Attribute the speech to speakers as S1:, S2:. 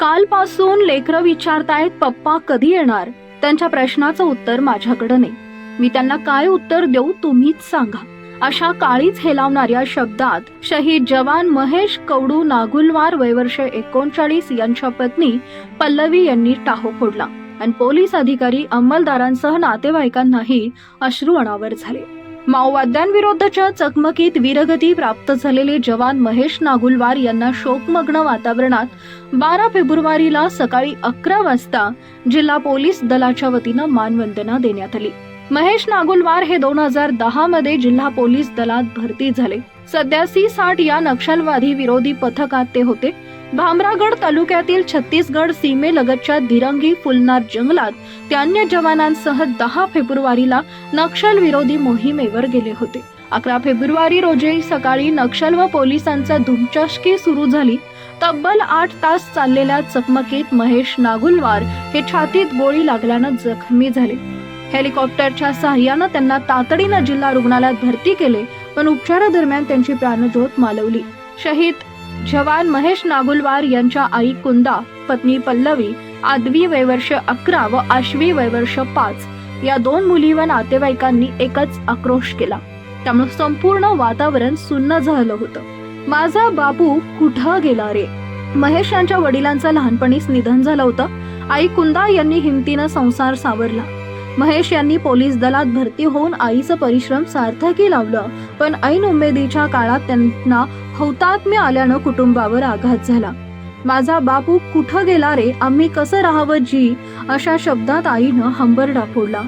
S1: कालपासून लेकरं विचारतायत पप्पा कधी येणार? त्यांच्या प्रश्नाचं उत्तर माझ्याकडे नाही. मी त्यांना काय उत्तर देऊ तुम्हीच सांगा. अशा काळीच हेलावणाऱ्या शब्दात शहीद जवान महेश कवडू नागुलवार वयवर्ष एकोणचाळीस यांच्या पत्नी पल्लवी यांनी टाहो फोडला आणि पोलीस अधिकारी अंमलदारांसह नातेवाईकांनाही अश्रू अनावर झाले. माओवाद्यांविरोधाच्या चकमकीत वीरगती प्राप्त झालेले जवान महेश नागुलवार यांना शोकमग्न वातावरणात बारा फेब्रुवारीला सकाळी अकरा वाजता जिल्हा पोलीस दलाच्या वतीनं मानवंदना देण्यात आली. महेश नागुलवार हे दोन हजार दहा मध्ये जिल्हा पोलीस दलात भरती झाले. सध्या सी साठ या नक्षलवादी विरोधी पथकात ते होते. भामरागड तालुक्यातील छत्तीसगड सीमेलगतच्या दिरंगी फुलनार जंगलात ते अन्य जवानांसह दहा फेब्रुवारीला नक्षल विरोधी मोहिमेवर गेले होते. अकरा फेब्रुवारी रोजी सकाळी नक्षल व पोलिसांचा धुमचष्की सुरू झाली. तब्बल आठ तास चाललेल्या चकमकीत महेश नागुलवार हे छातीत गोळी लागल्यानं जखमी झाले. हेलिकॉप्टरच्या सहाय्यानं त्यांना तातडीनं जिल्हा रुग्णालयात भरती केले पण उपचारादरम्यान त्यांची प्राणज्योत मालवली. शहीद जवान महेश नागुलवार यांच्या आई कुंदा पत्नी पल्लवी आदवी वयवर्ष अकरा व आश्वी वयवर्ष पाच या दोन मुली व नातेवाईकांनी एकच आक्रोश केला. त्यामुळे संपूर्ण वातावरण सुन्न झालं होतं. माझा बाबू कुठं गेला रे? महेश यांच्या वडिलांचं लहानपणीच निधन झालं होतं. आई कुंदा यांनी हिमतीनं संसार सावरला. महेश यांनी पोलीस दलात भरती होऊन आईचं परिश्रम सार्थकी लावलं. पण ऐन उमेदीच्या काळात त्यांना हौतात्म्य आल्यानं कुटुंबावर आघात झाला. माझा बापू कुठं गेला रे? आम्ही कसं राहावं जी? अशा शब्दात आईनं हंबरडा फोडला.